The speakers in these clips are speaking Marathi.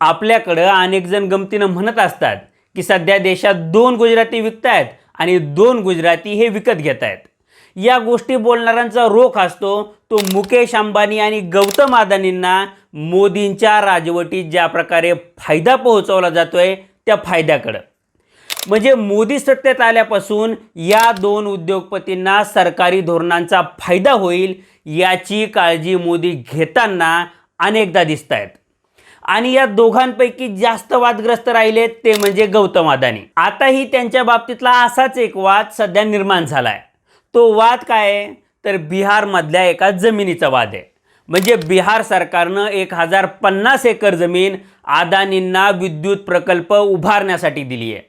आपल्याकडं अनेक जण गमतीनं म्हणत असतात की सध्या देशात दोन गुजराती विकतायत आणि दोन गुजराती हे विकत घेत आहेत या गोष्टी बोलणाऱ्यांचा रोख असतो तो मुकेश अंबानी आणि गौतम अदानींना मोदींच्या राजवटीत ज्या प्रकारे फायदा पोहोचवला जातोय त्या फायद्याकडं. म्हणजे मोदी सत्तेत आल्यापासून या दोन उद्योगपतींना सरकारी धोरणांचा फायदा होईल याची काळजी मोदी घेताना अनेकदा दिसत आहेत आणि या दोघांपैकी जास्त वादग्रस्त राहिलेत ते म्हणजे गौतम अदानी. आताही त्यांच्या बाबतीतला असाच एक वाद सध्या निर्माण झालाय. तो वाद काय? आहे तर बिहारमधल्या एका जमिनीचा वाद आहे. म्हणजे बिहार सरकारनं एक हजार पन्नास एकर जमीन अदानींना विद्युत प्रकल्प उभारण्यासाठी दिली आहे.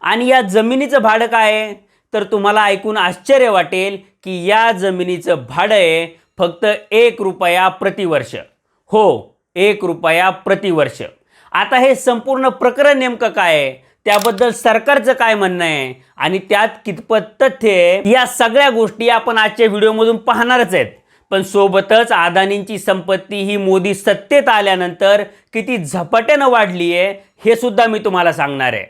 आणि या जमिनीचं भाडं काय? आहे तर तुम्हाला ऐकून आश्चर्य वाटेल की या जमिनीचं भाडं आहे फक्त एक रुपया प्रतिवर्ष. हो एक रुपया प्रतिवर्ष. आता हे संपूर्ण प्रकरण नेमकं काय आहे? त्याबद्दल सरकारचं काय म्हणणं आहे? आणि त्यात कितपत तथ्य आहे? या सगळ्या गोष्टी आपण आजच्या व्हिडिओमधून पाहणारच आहेत. पण सोबतच अदानींची संपत्ती ही मोदी सत्तेत आल्यानंतर किती झपाट्यानं वाढली आहे हे सुद्धा मी तुम्हाला सांगणार आहे.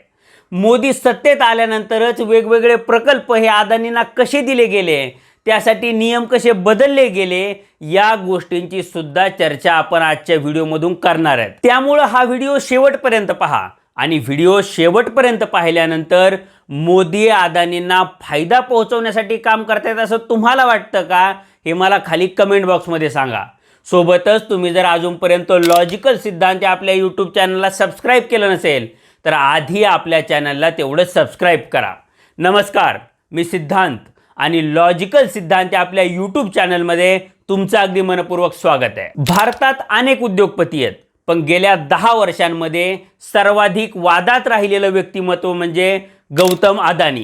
मोदी सत्तेत आल्यानंतरच वेगवेगळे प्रकल्प हे अदानींना कसे दिले गेले? त्यासाठी नियम कसे बदलले गेले या गोष्टींची सुद्धा चर्चा आपण आजच्या व्हिडिओमधून करणार आहेत. त्यामुळं हा व्हिडिओ शेवटपर्यंत पहा आणि व्हिडिओ शेवटपर्यंत पाहिल्यानंतर मोदी अदानींना फायदा पोहोचवण्यासाठी काम करतायत असं तुम्हाला वाटतं का हे मला खाली कमेंट बॉक्समध्ये सांगा. सोबतच तुम्ही जर अजूनपर्यंत लॉजिकल सिद्धांत आपल्या यूट्यूब चॅनलला सबस्क्राईब केलं नसेल तर आधी आपल्या चॅनलला तेवढं सबस्क्राईब करा. नमस्कार मी सिद्धांत. आणि लॉजिकल सिद्धांत आपल्या यूट्यूब चॅनलमध्ये तुमचं अगदी मनपूर्वक स्वागत आहे. भारतात अनेक उद्योगपती आहेत पण गेल्या दहा वर्षांमध्ये सर्वाधिक वादात राहिलेलं व्यक्तिमत्व म्हणजे गौतम अदानी.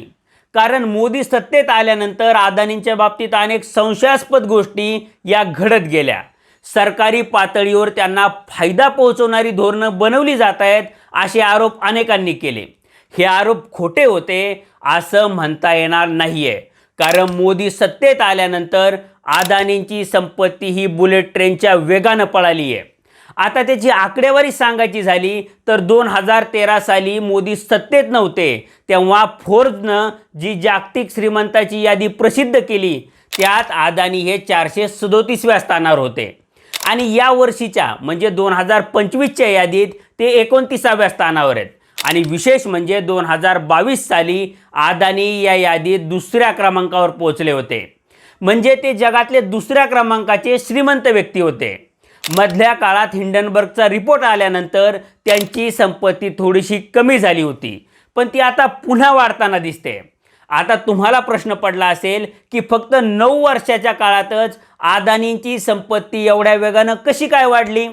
कारण मोदी सत्तेत आल्यानंतर अदानींच्या बाबतीत अनेक संशयास्पद गोष्टी या घडत गेल्या. सरकारी पातळीवर त्यांना फायदा पोहोचवणारी धोरणं बनवली जात आहेत असे आरोप अनेकांनी केले. हे आरोप खोटे होते असं म्हणता येणार नाही आहे कारण मोदी सत्तेत आल्यानंतर अदानींची संपत्ती ही बुलेट ट्रेनच्या वेगानं पळाली आहे. आता त्याची आकडेवारी सांगायची झाली तर दोन हजार तेरा साली मोदी सत्तेत नव्हते. तेव्हा फोर्जनं जी जागतिक श्रीमंताची यादी प्रसिद्ध केली त्यात अदानी हे चारशे सदोतीसव्या स्थानावर होते. आणि या वर्षीच्या म्हणजे दोन हजार पंचवीसच्या यादीत ते एकोणतीसाव्या स्थानावर आहेत. आणि विशेष म्हणजे दोन हजार बावीस साली अदानी या यादीत दुसऱ्या क्रमांकावर पोहोचले होते. म्हणजे ते जगातले दुसऱ्या क्रमांकाचे श्रीमंत व्यक्ती होते. मधल्या काळात हिंडनबर्गचा रिपोर्ट आल्यानंतर त्यांची संपत्ती थोडीशी कमी झाली होती. पण ती आता पुन्हा वाढताना दिसते. आता तुम्हाला प्रश्न पडला असेल की फक्त नऊ वर्षाच्या काळातच अदानींची संपत्ती एवढ्या वेगानं कशी काय वाढली?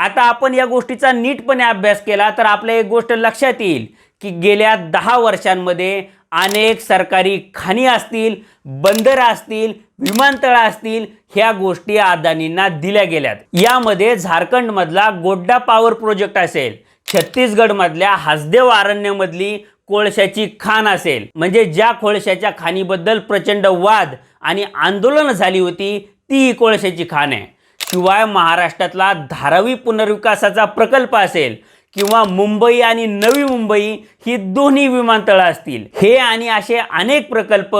आता आपण या गोष्टीचा नीटपणे अभ्यास केला तर आपल्या एक गोष्ट लक्षात येईल की गेल्या दहा वर्षांमध्ये अनेक सरकारी खाणी असतील बंदरं असतील विमानतळं असतील ह्या गोष्टी अदानींना दिल्या गेल्यात. यामध्ये झारखंडमधला गोड्डा पॉवर प्रोजेक्ट असेल छत्तीसगडमधल्या हसदेव अरण्यमधली कोळशाची खाण असेल. म्हणजे ज्या कोळशाच्या खाणीबद्दल प्रचंड वाद आणि आंदोलनं झाली होती ती कोळशाची खाण आहे. शिवाय महाराष्ट्रातला धारावी पुनर्विकासाचा प्रकल्प असेल किंवा मुंबई आणि नवी मुंबई ही दोन्ही विमानतळं असतील हे आणि असे अनेक प्रकल्प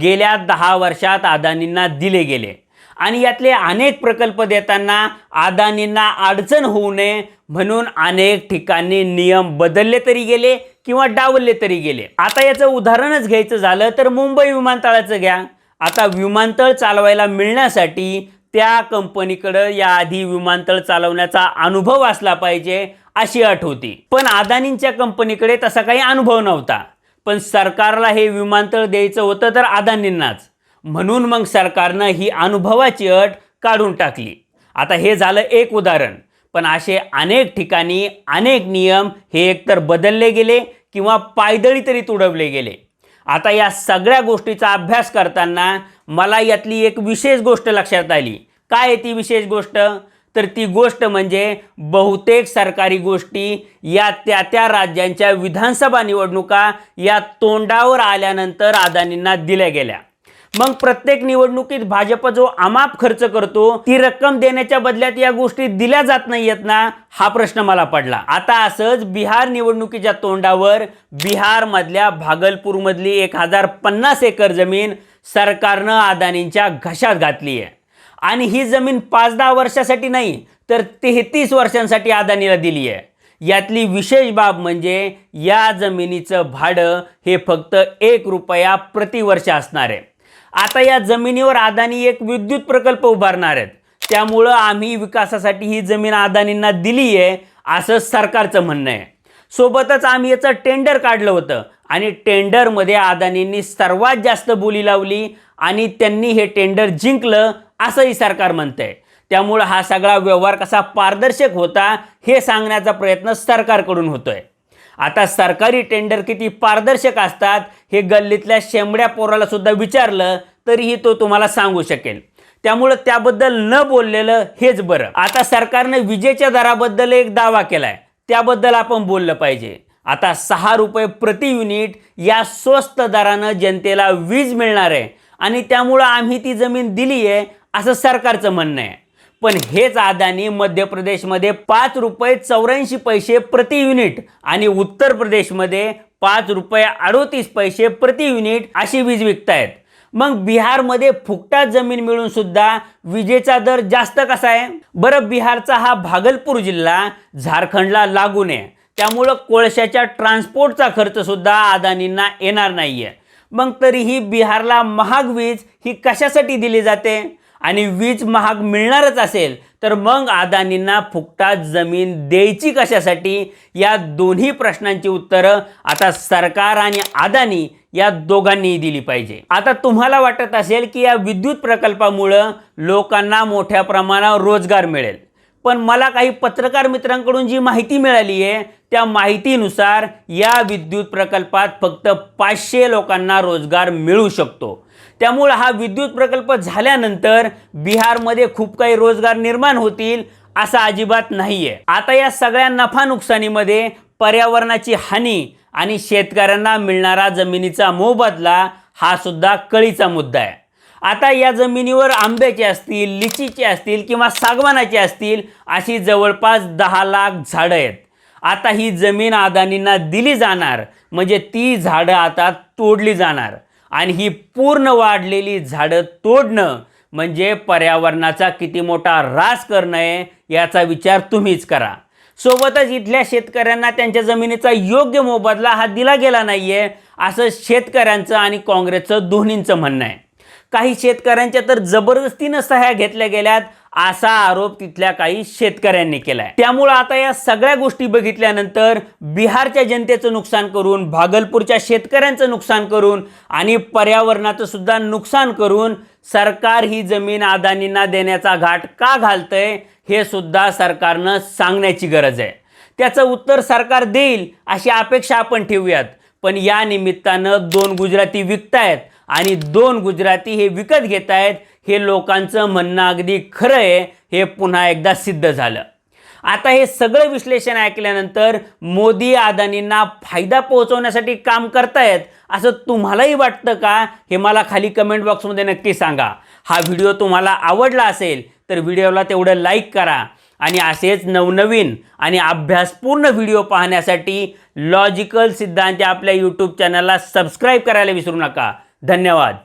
गेल्या दहा वर्षात अदानींना दिले गेले. आणि यातले अनेक प्रकल्प देताना अदानींना अडचण होऊ नये म्हणून अनेक ठिकाणी नियम बदलले तरी गेले किंवा डावलले तरी गेले. आता याचं उदाहरणच घ्यायचं झालं तर मुंबई विमानतळाचं घ्या. आता विमानतळ चालवायला मिळण्यासाठी त्या कंपनीकडं याआधी विमानतळ चालवण्याचा अनुभव असला पाहिजे अशी अट होती. पण अदानींच्या कंपनीकडे तसा काही अनुभव नव्हता. पण सरकारला हे विमानतळ द्यायचं होतं तर अदानींनाच. म्हणून मग सरकारनं ही अनुभवाची अट काढून टाकली. आता हे झालं एक उदाहरण. पण असे अनेक ठिकाणी अनेक नियम हे एकतर बदलले गेले किंवा पायदळी तरी तुडवले गेले. आता या सगळ्या गोष्टीचा अभ्यास करताना मला यातली एक विशेष गोष्ट लक्षात आली. काय आहे ती विशेष गोष्ट? तर ती गोष्ट म्हणजे बहुतेक सरकारी गोष्टी या त्या त्या राज्यांच्या विधानसभा निवडणुका या तोंडावर आल्यानंतर अदानींना दिल्या गेल्या. मग प्रत्येक निवडणुकीत भाजप जो अमाप खर्च करतो ती रक्कम देण्याच्या बदल्यात या गोष्टी दिल्या जात नाहीयेत ना? हा प्रश्न मला पडला. आता असंच बिहार निवडणुकीच्या तोंडावर बिहारमधल्या भागलपूरमधली एक हजार पन्नास एकर जमीन सरकारनं अदानींच्या घशात घातली आहे. आणि ही जमीन पाच दहा वर्षासाठी नाही तर तेहतीस वर्षांसाठी अदानीला दिली आहे. यातली विशेष बाब म्हणजे या जमिनीचं भाडं हे फक्त एक रुपया प्रतिवर्ष असणार आहे. आता या जमिनीवर अदानी एक विद्युत प्रकल्प उभारणार आहेत. त्यामुळं आम्ही विकासासाठी ही जमीन अदानींना दिली आहे असं सरकारचं म्हणणं आहे. सोबतच आम्ही याचं टेंडर काढलं होतं. आणि टेंडरमध्ये अदानींनी सर्वात जास्त बोली लावली आणि त्यांनी हे टेंडर जिंकलं असंही सरकार म्हणतंय. त्यामुळं हा सगळा व्यवहार कसा पारदर्शक होता हे सांगण्याचा प्रयत्न सरकारकडून होतोय. आता सरकारी टेंडर किती पारदर्शक असतात हे गल्लीतल्या शेंबड्या पोराला सुद्धा विचारलं तरीही तो तुम्हाला सांगू शकेल. त्यामुळं त्याबद्दल न बोललेलं हेच बरं. आता सरकारनं विजेच्या दराबद्दल एक दावा केलाय. त्याबद्दल आपण बोललं पाहिजे. आता सहा रुपये प्रति युनिट या स्वस्त दरानं जनतेला वीज मिळणार आहे. आणि त्यामुळं आम्ही ती जमीन दिली आहे असं सरकारचं म्हणणं आहे. पण हेच अदानी मध्य प्रदेशमध्ये पाच रुपये चौऱ्याऐंशी पैसे प्रति युनिट आणि उत्तर प्रदेशमध्ये पाच रुपये अडोतीस पैसे प्रति युनिट अशी वीज विकतायत. मग बिहारमध्ये फुकटा जमीन मिळून सुद्धा विजेचा दर जास्त कसा आहे? बरं बिहारचा हा भागलपूर जिल्हा झारखंडला लागून आहे. त्यामुळं कोळशाच्या ट्रान्सपोर्टचा खर्च सुद्धा अदानींना येणार आहे मग तरीही बिहारला महाग वीज ही कशासाठी दिली जाते? आणि वीज महाग मिळणारच असेल तर मग अदानींना फुकटात जमीन द्यायची कशासाठी? या दोन्ही प्रश्नांची उत्तरं आता सरकार आणि अदानी या दोघांनीही दिली पाहिजे. आता तुम्हाला वाटत असेल की या विद्युत प्रकल्पामुळं लोकांना मोठ्या प्रमाणावर रोजगार मिळेल. पण मला काही पत्रकार मित्रांकडून जी माहिती मिळाली आहे त्या माहितीनुसार या विद्युत प्रकल्पात फक्त पाचशे लोकांना रोजगार मिळू शकतो. त्यामुळं हा विद्युत प्रकल्प झाल्यानंतर बिहारमध्ये खूप काही रोजगार निर्माण होतील असं अजिबात नाही आहे आता या सगळ्या नफा नुकसानीमध्ये पर्यावरणाची हानी आणि शेतकऱ्यांना मिळणारा जमिनीचा मोबदला हा सुद्धा कळीचा मुद्दा आहे. आता या जमिनीवर आंब्याचे असतील लिचीचे असतील किंवा सागवानाचे असतील अशी जवळपास दहा लाख झाडं आहेत. आता ही जमीन अदानींना दिली जाणार म्हणजे ती झाडं आता तोडली जाणार. आणि ही पूर्ण वाढलेली झाडं तोडणं म्हणजे पर्यावरणाचा किती मोठा ऱ्हास करणं आहे याचा विचार तुम्हीच करा. सोबतच इथल्या शेतकऱ्यांना त्यांच्या जमिनीचा योग्य मोबदला हा दिला गेला नाहीये असं शेतकऱ्यांचं आणि काँग्रेसचं दोन्हींचं म्हणणं आहे. काही शेतकऱ्यांच्या तर जबरदस्तीनं सह्या घेतल्या गेल्यात असा आरोप तिथल्या काही शेतकऱ्यांनी केलाय. त्यामुळं आता या सगळ्या गोष्टी बघितल्यानंतर बिहारच्या जनतेचं नुकसान करून भागलपूरच्या शेतकऱ्यांचं नुकसान करून आणि पर्यावरणाचं सुद्धा नुकसान करून सरकार ही जमीन अदानींना देण्याचा घाट का घालतंय हे सुद्धा सरकारनं सांगण्याची गरज आहे. त्याचं उत्तर सरकार देईल अशी अपेक्षा आपण ठेवूयात. पण या निमित्तानं दोन गुजराती विकतायत आणि दोन गुजराती हे विकत घेत आहेत हे लोकांचं म्हणणं अगदी खरं आहे हे पुन्हा एकदा सिद्ध झालं. आता हे सगळं विश्लेषण ऐकल्यानंतर मोदी अदानींना फायदा पोहोचवण्यासाठी काम करतायत असं तुम्हालाही वाटतं का? हे मला खाली कमेंट बॉक्समध्ये नक्की सांगा. हा व्हिडिओ तुम्हाला आवडला असेल तर व्हिडिओला तेवढं लाईक करा. आणि असेच नवनवीन आणि अभ्यासपूर्ण व्हिडिओ पाहण्यासाठी लॉजिकल सिद्धांत आपल्या यूट्यूब चॅनलला सबस्क्राईब करायला विसरू नका. धन्यवाद.